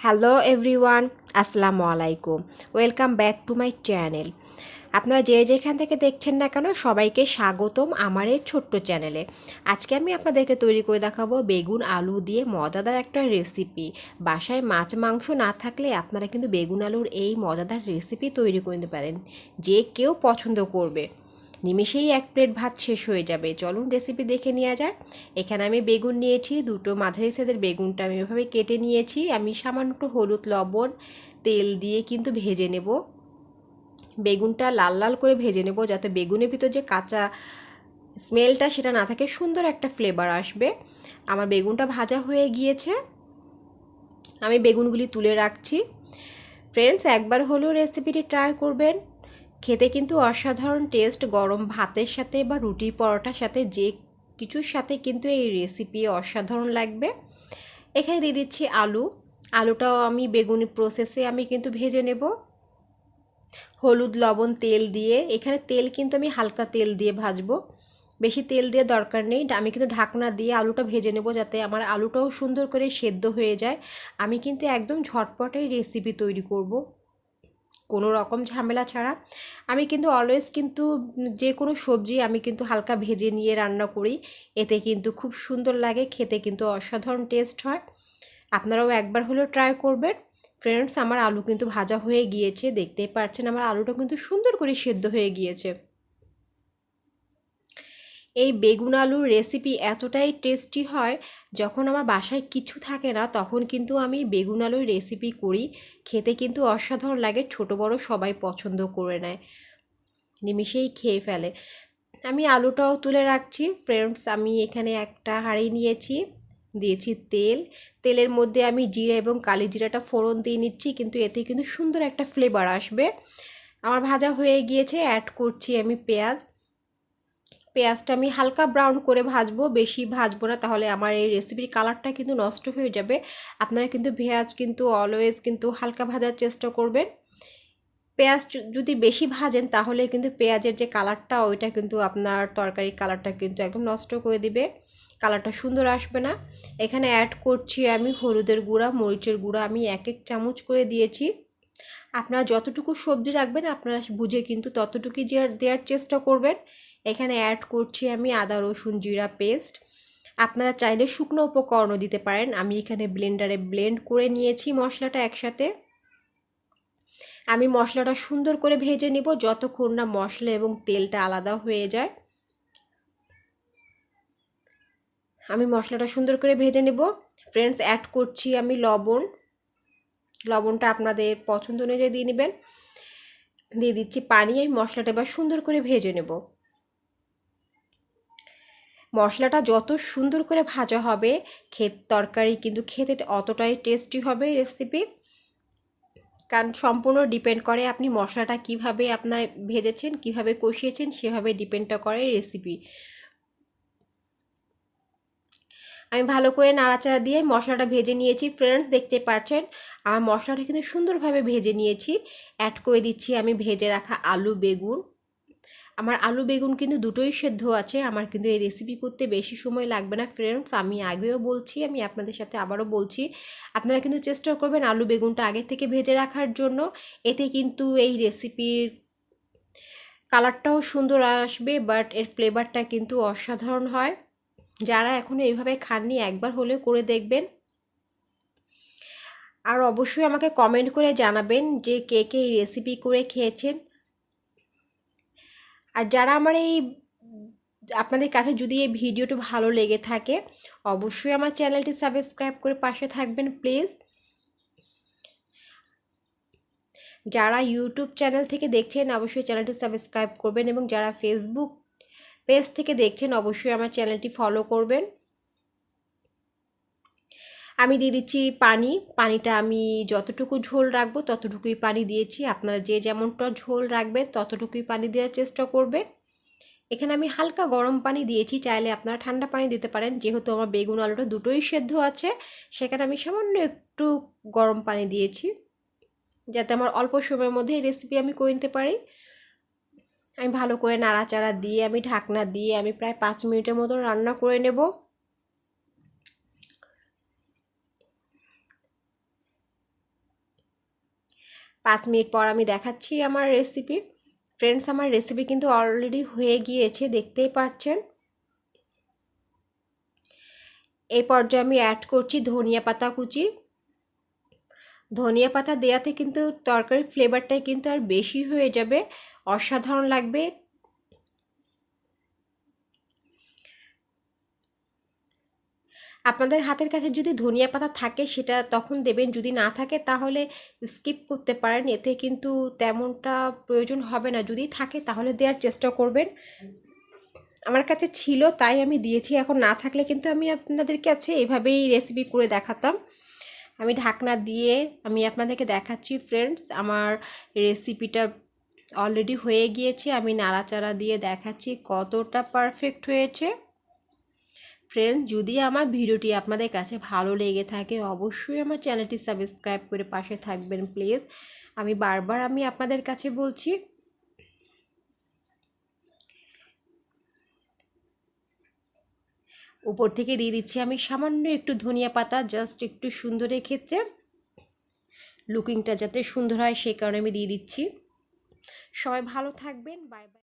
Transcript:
Hello everyone আসসালামু আলাইকুম। Welcome back to my channel আপনারা যে যেখান থেকে দেখছেন না কেন, সবাইকে স্বাগতম আমার এই ছোট্ট চ্যানেলে আজকে আমি আপনাদেরকে তৈরি করে দেখাবো বেগুন আলু দিয়ে মজাদার একটা রেসিপি বাসায় মাছ মাংস না থাকলে আপনারা কিন্তু বেগুন আলুর এই মজাদার রেসিপি তৈরি করে নিতে পারেন। যে কেউ পছন্দ করবে। নিমেষেই এক প্লেট ভাত শেষ হয়ে যাবে। চলুন রেসিপি দেখে নেওয়া যায় এখানে আমি বেগুন নিয়েছি, দুটো মাঝারি সাইজের বেগুনটা আমি এভাবে কেটে নিয়েছি। আমি সামান্য একটু হলুদ, লবণ, তেল দিয়ে কিন্তু ভেজে নেব। বেগুনটা লাল লাল করে ভেজে নেব যাতে বেগুনের ভিতর যে কাঁচা স্মেলটা সেটা না থাকে, সুন্দর একটা ফ্লেভার আসবে। আমার বেগুনটা ভাজা হয়ে গিয়েছে। আমি বেগুনগুলি তুলে রাখছি। ফ্রেন্ডস একবার হলেও রেসিপিটি ট্রাই করবেন। খেতে কিন্তু অসাধারণ টেস্ট গরম ভাতের সাথে বা রুটি পরোটার সাথে যে কিছুর সাথে কিন্তু এই রেসিপি অসাধারণ লাগবে। এখানে দিয়ে দিচ্ছি আলু। আলুটাও আমি বেগুনি প্রসেসে আমি কিন্তু ভেজে নেব। হলুদ, লবণ, তেল দিয়ে। এখানে তেল কিন্তু আমি হালকা তেল দিয়ে ভাজবো। বেশি তেল দিয়ে দরকার নেই। আমি কিন্তু ঢাকনা দিয়ে আলুটা ভেজে নেব যাতে আমার আলুটাও সুন্দর করে সেদ্ধ হয়ে যায়। আমি কিন্তু একদম ঝটপটেই রেসিপি তৈরি করব। কোনো রকম ঝামেলা ছাড়া। আমি কিন্তু অলওয়েজ কিন্তু যে কোনো সবজি আমি কিন্তু হালকা ভেজে নিয়ে রান্না করি। এতে কিন্তু খুব সুন্দর লাগে, খেতে কিন্তু অসাধারণ টেস্ট হয়। আপনারাও একবার হলেও ট্রাই করবেন। ফ্রেন্ডস আমার আলু কিন্তু ভাজা হয়ে গিয়েছে, দেখতেই পাচ্ছেন আমার আলুটা কিন্তু সুন্দর করে সেদ্ধ হয়ে গিয়েছে। এই বেগুন আলুর রেসিপি এতটাই টেস্টি হয়, যখন আমার বাসায় কিছু থাকে না, তখন কিন্তু আমি বেগুন আলুর রেসিপি করি। খেতে কিন্তু অসাধারণ লাগে, ছোট বড় সবাই পছন্দ করে নেয়। নিমিষেই খেয়ে ফেলে। আমি আলুটাও তুলে রাখছি। ফ্রেন্ডস আমি এখানে একটা হাঁড়ি নিয়েছি। দিয়েছি তেল। তেলের মধ্যে আমি জিরা এবং কালি জিরাটা ফোড়ন দিয়ে নিচ্ছি, কিন্তু এতে কিন্তু সুন্দর একটা ফ্লেভার আসবে। আমার ভাজা হয়ে গিয়েছে অ্যাড করছি আমি পেঁয়াজ। পেঁয়াজটা আমি হালকা ব্রাউন করে ভাজবো, বেশি ভাজবো না, তাহলে আমার এই রেসিপির কালারটা কিন্তু নষ্ট হয়ে যাবে। আপনারা কিন্তু পেঁয়াজ কিন্তু অলওয়েজ কিন্তু হালকা ভাজার চেষ্টা করবেন। পেঁয়াজ যদি বেশি ভাজেন, তাহলে কিন্তু পেঁয়াজের যে কালারটা ওইটা কিন্তু আপনার তরকারি কালারটা কিন্তু একদম নষ্ট করে দিবে। কালারটা সুন্দর আসবে না। এখানে অ্যাড করছি আমি হলুদের গুঁড়া, মরিচের গুঁড়া, আমি এক এক চামচ করে দিয়েছি। আপনারা যতটুকু সবজি রাখবেন, আপনারা বুঝে কিন্তু ততটুকুই দেওয়ার চেষ্টা করবেন। এখানে অ্যাড করছি আমি আদা, রসুন, জিরা পেস্ট আপনারা চাইলে শুকনো উপকরণও দিতে পারেন। আমি এখানে ব্লেন্ডারে ব্লেন্ড করে নিয়েছি মশলাটা একসাথে। আমি মশলাটা সুন্দর করে ভেজে নিব যতক্ষণ না মশলা এবং তেলটা আলাদা হয়ে যায়। আমি মশলাটা সুন্দর করে ভেজে নেব। ফ্রেন্ডস অ্যাড করছি আমি লবণ। লবণটা আপনাদের পছন্দ অনুযায়ী দিয়ে নেবেন। দিয়ে দিচ্ছি পানি। এই মশলাটা এবার সুন্দর করে ভেজে নেব। মশলাটা যত সুন্দর করে ভাজা হবে, খেত তরকারি কিন্তু খেতে অতটাই টেস্টি হবে রেসিপি কারণ সম্পূর্ণ ডিপেন্ড করে আপনি মশলাটা কীভাবে আপনার ভেজেছেন, কীভাবে কষিয়েছেন, সেভাবে ডিপেন্ডটা করে রেসিপি আমি ভালো করে নাড়াচাড়া দিয়ে মশলাটা ভেজে নিয়েছি। ফ্রেন্ডস দেখতে পাচ্ছেন, আমার মশলাটা কিন্তু সুন্দরভাবে ভেজে নিয়েছি। অ্যাড করে দিচ্ছি আমি ভেজে রাখা আলু, বেগুন। আমার আলু বেগুন কিন্তু দুটোই সেদ্ধ আছে, আমার কিন্তু এই রেসিপি করতে বেশি সময় লাগবে না ফ্রেন্ডস আমি আগেও বলছি, আমি আপনাদের সাথে আবারও বলছি, আপনারা কিন্তু চেষ্টা করবেন আলু বেগুনটা আগে থেকে ভেজে রাখার জন্য, এতে কিন্তু এই রেসিপির কালারটাও সুন্দর আসবে বাট এর ফ্লেভারটা কিন্তু অসাধারণ হয়। যারা এখনও এইভাবে খাননি, একবার হলেও করে দেখবেন। আর অবশ্যই আমাকে কমেন্ট করে জানাবেন যে কে কে এই রেসিপি করে খেয়েছেন। আর যারা আমার এই আপনাদের কাছে যদি এই ভিডিওটি ভালো লেগে থাকে, অবশ্যই আমার চ্যানেলটি সাবস্ক্রাইব করে পাশে থাকবেন, প্লিজ। যারা ইউটিউব চ্যানেল থেকে দেখছেন, অবশ্যই চ্যানেলটি সাবস্ক্রাইব করবেন এবং যারা ফেসবুক পেজ থেকে দেখছেন, অবশ্যই আমার চ্যানেলটি ফলো করবেন। আমি দিয়ে দিচ্ছি পানি। পানিটা আমি যতটুকু ঝোল রাখব ততটুকুই পানি দিয়েছি। আপনারা যে যেমনটা ঝোল রাখবেন ততটুকুই পানি দেওয়ার চেষ্টা করবেন। এখানে আমি হালকা গরম পানি দিয়েছি। চাইলে আপনারা ঠান্ডা পানি দিতে পারেন। যেহেতু আমার বেগুন আলুটা দুটোই সেদ্ধ আছে, সেখানে আমি সামান্য একটু গরম পানি দিয়েছি। যাতে আমার অল্প সময়ের মধ্যে এই রেসিপি আমি করে নিতে পারি। আমি ভালো করে নাড়াচাড়া দিয়ে, আমি ঢাকনা দিয়ে আমি প্রায় পাঁচ মিনিটের মতো রান্না করে নেব। পাঁচ মিনিট পর আমি দেখাচ্ছি আমার রেসিপি ফ্রেন্ডস আমার রেসিপি কিন্তু অলরেডি হয়ে গিয়েছে, দেখতেই পাচ্ছেন। এই পর্যায়ে আমি অ্যাড করছি ধনিয়া পাতা কুচি। ধনিয়া পাতা দেওয়াতে কিন্তু তরকারির ফ্লেভারটাই কিন্তু আর বেশি হয়ে যাবে। অসাধারণ লাগবে। আপনাদের হাতের কাছে যদি ধনিয়া পাতা থাকে, সেটা তখন দেবেন। যদি না থাকে, তাহলে স্কিপ করতে পারেন। এতে কিন্তু তেমনটা প্রয়োজন হবে না। যদি থাকে, তাহলে দেওয়ার চেষ্টা করবেন। আমার কাছে ছিল, তাই আমি দিয়েছি। এখন না থাকলে কিন্তু আমি আপনাদের কাছে এভাবেই রেসিপি করে দেখাতাম। আমি ঢাকনা দিয়ে আমি আপনাদেরকে দেখাচ্ছি ফ্রেন্ডস আমার রেসিপিটা অলরেডি হয়ে গিয়েছে। আমি নাড়াচাড়া দিয়ে দেখাচ্ছি কতটা পারফেক্ট হয়েছে। ফ্রেন্ডস যদি আমার ভিডিওটি আপনাদের কাছে ভালো লেগে থাকে, অবশ্যই আমার চ্যানেলটি সাবস্ক্রাইব করে পাশে থাকবেন, প্লিজ। আমি বারবার আমি আপনাদের কাছে বলছি, উপর থেকে দিয়ে দিচ্ছি আমি সামান্য একটু ধনিয়া পাতা জাস্ট একটু সুন্দরের ক্ষেত্রে লুকিংটা যাতে সুন্দর হয়, সে কারণে আমি দিয়ে দিচ্ছি। সবাই ভালো থাকবেন বাই বাই